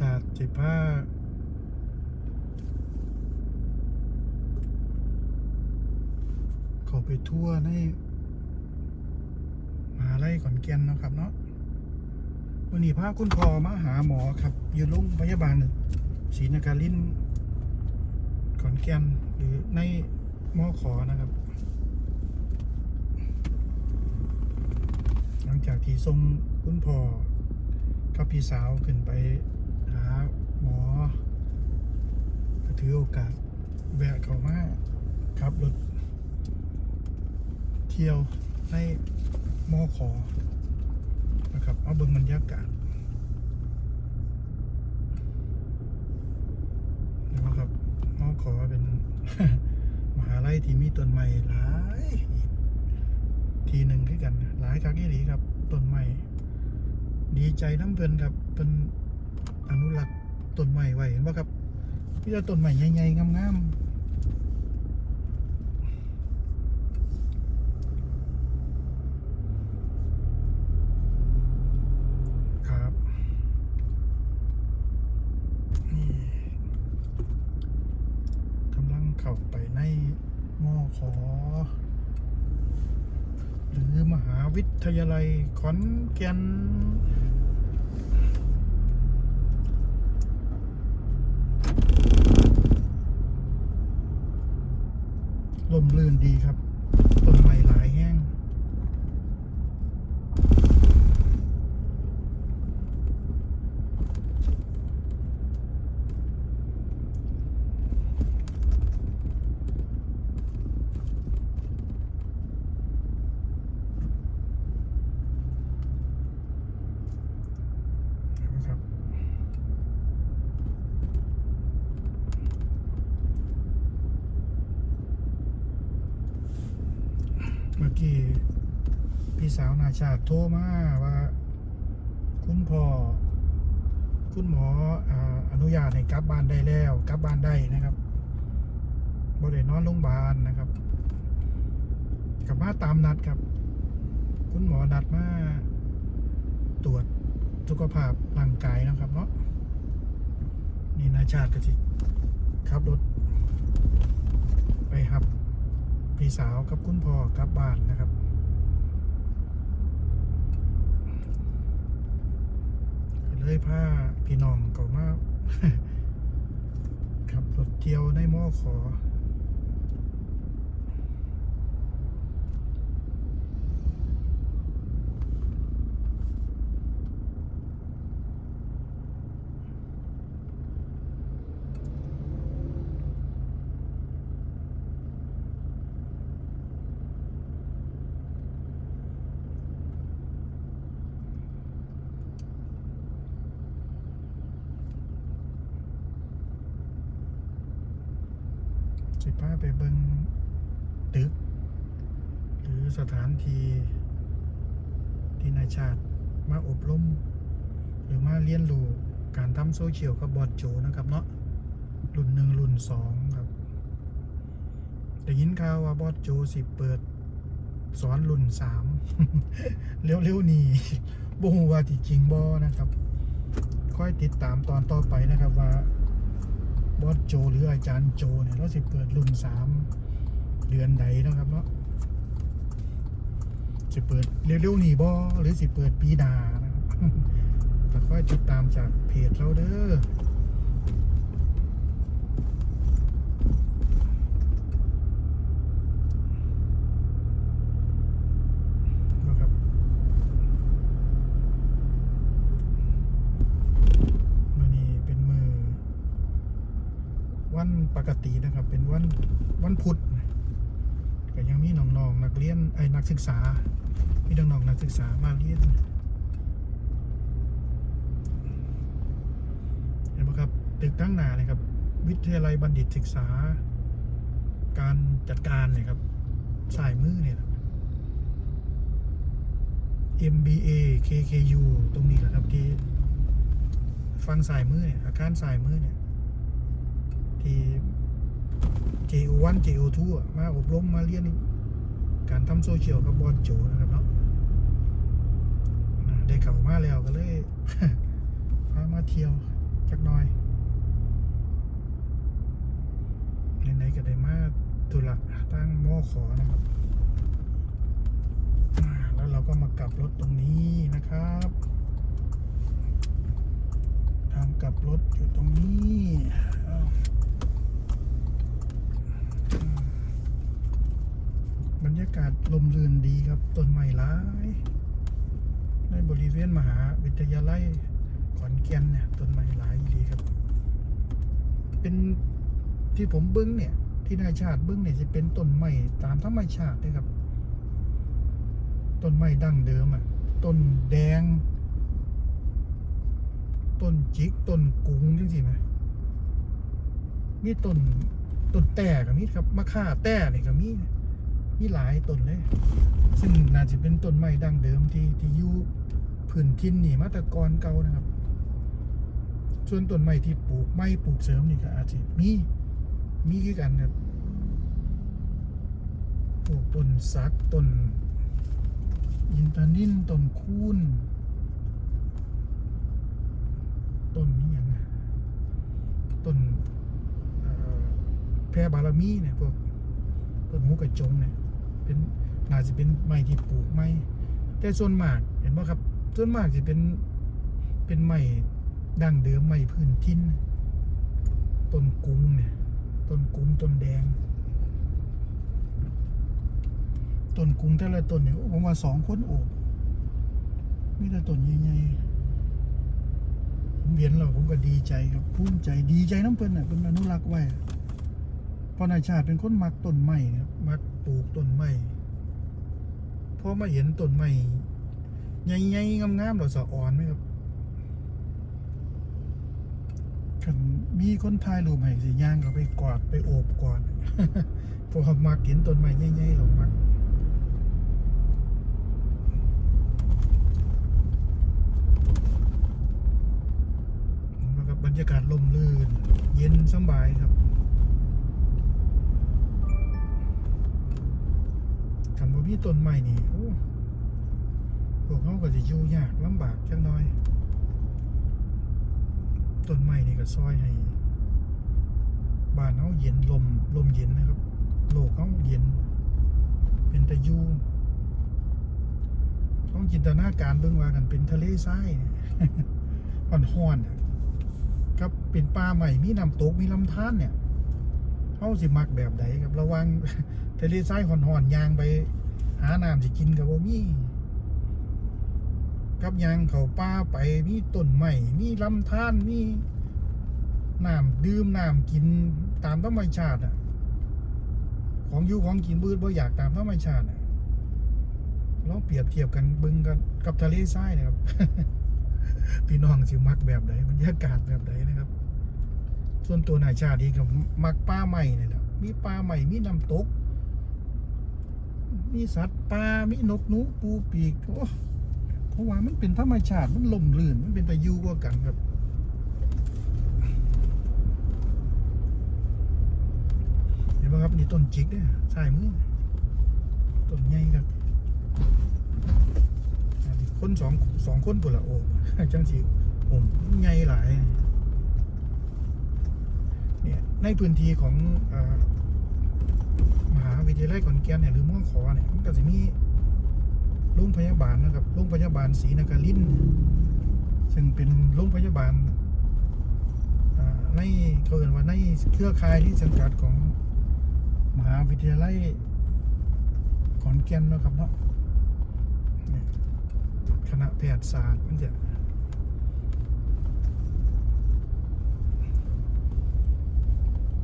ชาติสิผ้าขาไปทั่วในมหาลัยขอนแก่นนะครับเนาะวันนี้พาคุณพ่อมาหาหมอครับ อยู่โรงพยาบาลศรีนครินขอนแก่นหรือในมอขอนะครับ หลังจากที่ส่งคุณพ่อกับพี่สาวขึ้นไปหาหมอก็ถื อโอกาสแวะเขามาขับรถเที่ยวในมอขอนะครับ เอาเบิ่งบรรยากาศนะครับมอขอเป็น มหาลัยที่มีต้นไม้หลาย ทีหนึ่งคือกัน หลายครั้งที่หลีครับต้นไม้ดีใจน้ำเพลินครับเป็นอนุรักษ์ต้นไม้ไว้เห็นป่ะครับ พี่จะต้นไม้ใหญ่ๆงามๆครับนี่กำลังเข้าไปในมอขอ หรือมหาวิทยาลัยขอนแก่น ลมลื่นดีครับต้นไม้หลายแห้ง นะครับ เมื่อกี้พี่ สาวนาชาติโทรมาว่า คุณพ่อคุณหมอออนุญาตให้กลับบ้านได้แล้วกลับบ้านได้นะครับบ่ได้นอนโรงพยาบาลนะครับกลับมาตามนัดครับ คุณหมอนัดมาตรวจสุขภาพร่างกายนะครับเนาะนี่นาชาติก็สิขับรถไปครับพี่สาวกับคุณพ่อกลับบ้านนะครับ ก็ เลยพาพี่น้องเขามากขับรถเที่ยวในมอขอ สิพาไปเบิงตึก หรือสถานที่ที่นายชาติมาอบรมหรือมาเรียนรู้การทำโซเชียลกับบอดโจนะครับเนาะรุ่นหนึ่งรุ่นสองครับได้ยินข่าวว่าบอดโจสิเปิดสอนรุ่นสามเร็วๆนี้บ่ฮู้ว่าที่จริงบ่นะครับ ค่อยติดตามตอนต่อไปนะครับว่า บอสโจ หรืออาจารย์โจเนี่ยเราสิเปิดรุ่นสามเดือนใดนะครับเนาะสิเปิดเร็วๆนี่บอหรือสิเปิดปีดานะครับก็ค่อยติดตามจากเพจเราเด้อนะครับมื่อนี้เป็นมือ วัน ปกตินะครับ เป็นวันวันพุธก็ยังมีน้องๆนักเรียนไอ้นักศึกษา มีน้องๆนักศึกษามาเรียนเห็นไหมครับตึกตั้งหนาเลยครับ วิทยาลัยบัณฑิตศึกษา การจัดการเนี่ยครับสายมือเนี่ย MBA KKU ตรงนี้แหละครับที่ฟังสายมือเนี่ยอาคารสายมือเนี่ย ที่ JO1 JO2 อะมาอบรมมาเรียนการทำโซเชียลกับบอลโจนะครับเนาะได้เข้ามาแล้วก็เลยพามาเที่ยวจักหน่อยไหนๆก็ได้มาตุลักตั้งหม้อขอนะครับแล้วเราก็มากลับรถตรงนี้นะครับ ทางกลับรถอยู่ตรงนี้อ้าวอืมบ รรยากาศลมรื่นดีครับต้นไม้หลาย ในบริเวณมหาวิทยาลัยขอนแก่นเนี่ยต้นไม้หลายดีครับ เป็นที่ผมบิ้งเนี่ย ที่นายชาติบิ้งเนี่ยจะเป็นต้นไม้ตามธรรมชาติเลยครับต้นไม้ดั้งเดิมอะต้นแดง ต้นจิกต้นกุ้งจริงๆไหมมีต้นต้นแต่กับมีครับมะข่าแต่นี่ก็มี มีหลายต้นเลย ซึ่งน่าจะเป็นต้นไม้ดั้งเดิมที่ที่อยู่พื้นทินนี่มาต่ก่อนเก่านะครับ ส่วนต้นไม้ที่ปลูกไม้ปลูกเสริมนี่ก็อาจจะมีมีคือกันครับพวกต้นสักต้นอินทนินต้นคูนต้นนี้อย่างนะต้นแพรบารมีเนี่ยพวกต้นหูกระจงเนี่ย เป็นน่าจะเป็นไม้ที่ปลูกไม้แต่ส่วนมากเห็นไหมครับ ส่วนมากจะเป็นเป็นไม้ดั้งเดิมไม้พื้นทินต้นกุ้งเนี่ยต้นกุ้งต้นแดงต้นกุ้งแต่ละต้นเนี่ยผมว่าสองคนโอบมีแต่ต้นใหญ่ๆผมเห็นแล้วผมก็ดีใจครับภูมิใจดีใจน้ำเพิ่นน่ะเป็นอนุรักษ์ไว้พราะนายชาติเป็นคนมักต้นไม้นะครับมัก ลูกต้นไม้พอมาเห็นต้นไม้ใหญ่ๆงามๆเราสะอ่อนไหมครับคันมีคนถ่ายรูปให้สิย่างก็ไปกอดไปโอบก่อนพราะเขากเห็นต้นไม้ใหญ่ๆเรามักบรรยากาศลมลื่น เย็นสบายครับ บ่มีต้นไม้นี่โอ้พวกเขาก็จะอยู่ยากลำบากจังน้อยต้นไม้นี่ก็ซอยให้บ้านเขาเย็นลมลมเย็นนะครับ โลกเขาเย็น เป็นตะยูต้องจินตนาการเบิ่งว่ากันเป็นทะเลทรายเนี่ยอ่อนนะครับเป็นป่าใหม่มีน้ำตกมีลำธารเนี่ยเขาสิมักแบบใดครับ ระวังทะเลทรายห่อนๆยางไป หาน้ำสิกินกับบ่มีกับยางเขาป่าไปมีต้นใหม่มีลำธารมีน้ำดื่มน้ำกินตามธรรมชาติอะ ของอยู่ของกินบืดบ่อยากตามธรรมชาติอะลองเปรียบเทียบกันบึงกันกับทะเลทรายนะครับ พี่น้องสิมักแบบใดบรรยากาศแบบใดนะครับ ส่วนตัวนายชาติเองก็มักป่าใหม่นี่แหละมีป่าใหม่มีน้ำตก มีสัตว์ป่ามีนกหนูปูปีกโอ้เพราะว่ามันเป็นธรรมชาติมันลมลื่นมันเป็นตะยูกว่ากันครับเห็นไหมครับนี่ต้นจิกเนี่ยใช่มือต้นใหญ่ครับคนสองสองคนปุ่นละโอ้จังสีผมใหญ่หลายเนี่ยในพื้นที่ของอ วิทยาลัยขอนแก่นเนี่ยหรือม่วงขอเนี่ยมันก็จะมีโรงพยาบาลนะครับโรงพยาบาลศรีนครินทร์ซึ่งเป็นโรงพยาบาลในเขาเรียว่าในเครือข่ายที่สังกัดของมหาวิทยาลัยขอนแก่นนะครับเนาะเนี่ยคณะแพทยศาสตร์มันจะ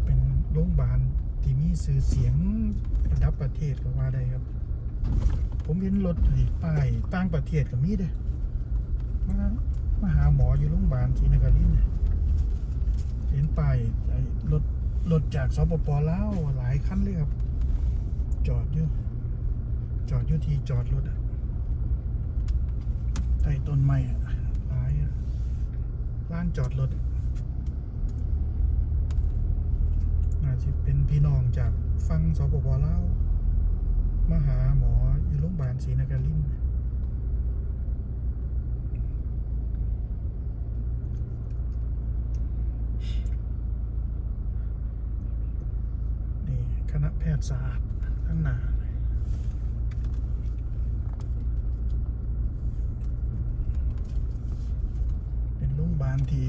เป็นโรงพยาบาล มีสื่อเสียงระดับประเทศก็ว่าได้ครับ ผมเห็นรถนี่ป้ายต่างประเทศก็มีเด้มามาหาหมออยู่โรงพยาบาลศรีนครินทร์เนี่ยเห็นป้ายรถรถจากสปปลาวหลายคันเลยครับ จอดอยู่จอดอยู่ที่จอดรถอะใต้ต้นไม้อะหลายอะร้านจอดรถ สิเป็นพี่น้องจากฟังสปปลาวมาหาหมออยู่โรงพยาบาลศรีนครินทร์นี่คณะแพทยศาสตร์ทั้งนาเป็นโรงพยาบาลที่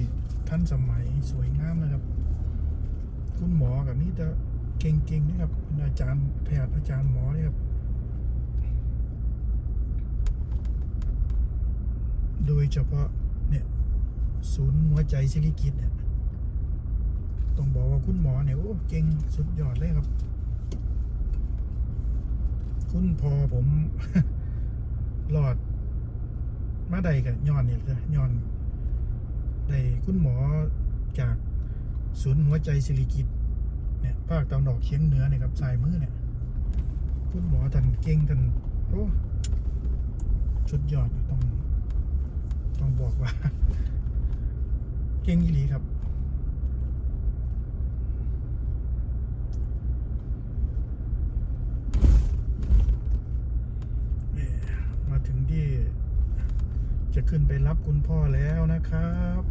ท่านสมัยสวยงามนะครับ คุณหมอกับนี่จะเก่งๆนะครับเป็นอาจารย์แพทย์อาจารย์หมอเนี่ยครับโดยเฉพาะเนี่ยศูนย์หัวใจศิริกิตเนี่ยต้องบอกว่าคุณหมอเนี่ยโอ้เก่งสุดยอดเลยครับ คุณพอผมหลอดมาใดกับย้อนเนี่ยเลยย้อนได้คุณหมอจาก ศูนย์หัวใจศิริกิตเนี่ยภาคตะวันออกเฉียงเหนือเนี่ยครับสายมือเนี่ยคุณหมอท่านเก่งท่านโอ้สุดยอดต้องต้องบอกว่า เก่งอีหลีครับนี่มาถึงที่จะขึ้นไปรับคุณพ่อแล้วนะครับ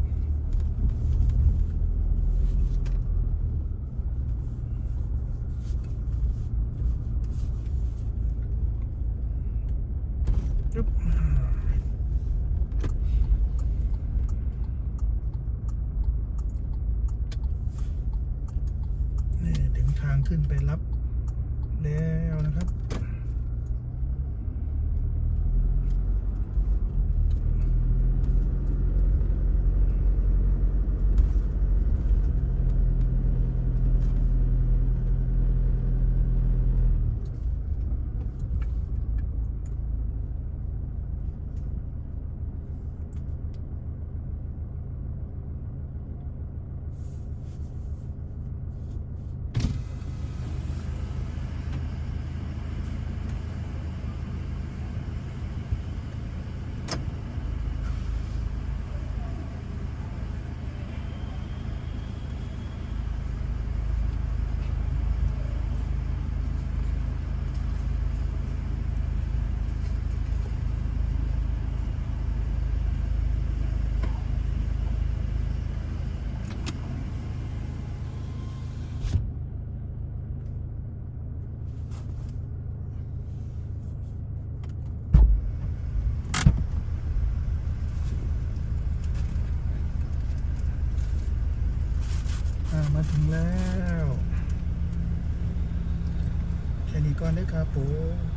แล้ว แค่นี้ก่อนเด้อครับผม